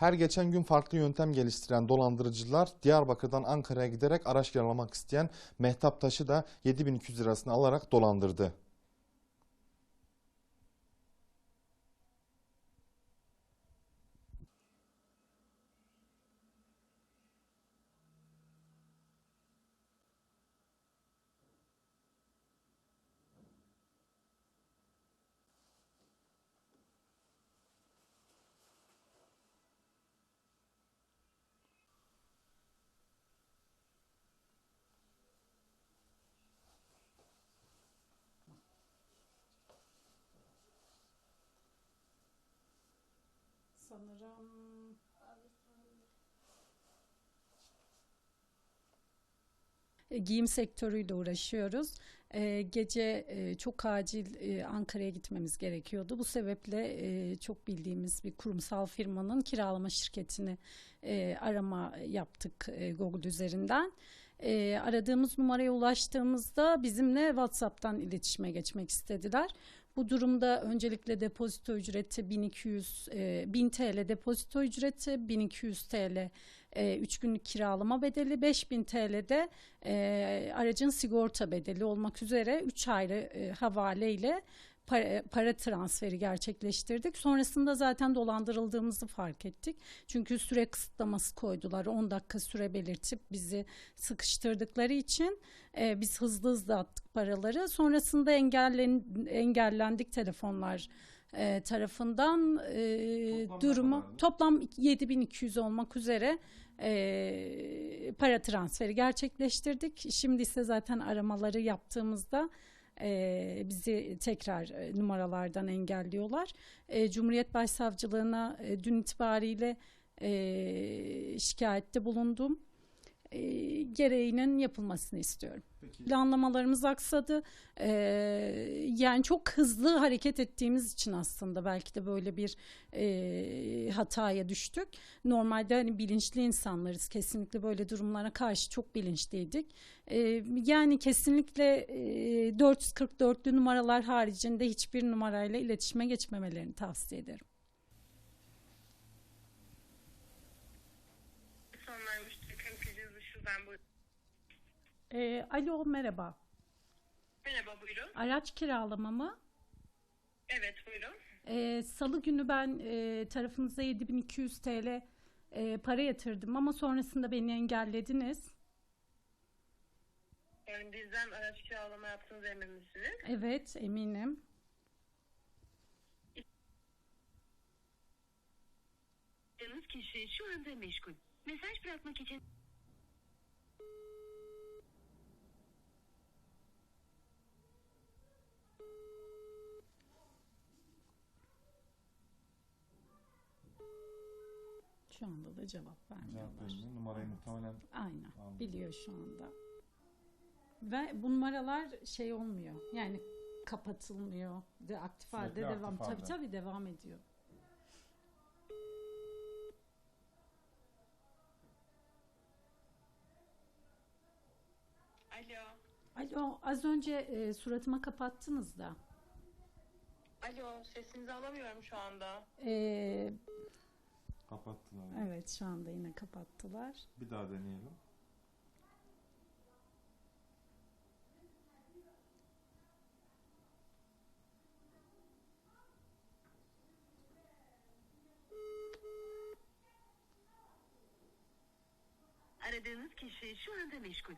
Her geçen gün farklı yöntem geliştiren dolandırıcılar Diyarbakır'dan Ankara'ya giderek araç kiralamak isteyen Mehtap Taş'ı da 7200 lirasını alarak dolandırdı. Sanırım E, giyim sektörüyle uğraşıyoruz. E, gece e, çok acil Ankara'ya gitmemiz gerekiyordu. Bu sebeple çok bildiğimiz bir kurumsal firmanın kiralama şirketini arama yaptık Google üzerinden. Aradığımız numaraya ulaştığımızda bizimle WhatsApp'tan iletişime geçmek istediler. Bu durumda öncelikle depozito ücreti 1200 e, 1000 TL depozito ücreti 1200 TL 3 günlük kiralama bedeli 5000 TL'de e, aracın sigorta bedeli olmak üzere 3 ayrı e, havaleyle para, para transferi gerçekleştirdik. Sonrasında zaten dolandırıldığımızı fark ettik. Çünkü süre kısıtlaması koydular. 10 dakika süre belirtip bizi sıkıştırdıkları için e, biz hızlı hızlı attık paraları. Sonrasında engellen, engellendik telefonlar e, tarafından e, Toplam durumu toplam 7200 olmak üzere e, para transferi gerçekleştirdik. Şimdi ise zaten aramaları yaptığımızda e, bizi tekrar e, numaralardan engelliyorlar. E, Cumhuriyet Başsavcılığına e, dün itibariyle e, şikayette bulundum. E, gereğinin yapılmasını istiyorum. Peki Planlamalarımız aksadı. Ee, yani çok hızlı hareket ettiğimiz için aslında belki de böyle bir e, hataya düştük. Normalde hani bilinçli insanlarız. Kesinlikle böyle durumlara karşı çok bilinçliydik. Ee, yani kesinlikle e, 444'lü numaralar haricinde hiçbir numarayla iletişime geçmemelerini tavsiye ederim. Ee, alo merhaba. Merhaba buyurun. Araç kiralama mı? Evet buyurun. Ee, Salı günü ben e, tarafınıza 7200 TL e, para yatırdım ama sonrasında beni engellediniz. Yani bizden araç kiralama yaptığınız emin misiniz? Evet eminim. Kişi şu anda meşgul. Mesaj bırakmak için Şu anda da cevap cevap vermiyorlar. vermiyor. Numarayı muhtemelen Aynen Anladım. biliyor şu anda. Ve bu numaralar şey olmuyor. Yani kapatılmıyor. De aktif halde Sürekli devam. aktif Tabii halde. tabii devam ediyor. Alo. Alo az önce e, suratıma kapattınız da. Alo sesinizi alamıyorum şu anda. E, kapattılar. evet şu anda yine kapattılar. Bir daha deneyelim. aradığınız kişi şu anda meşgul.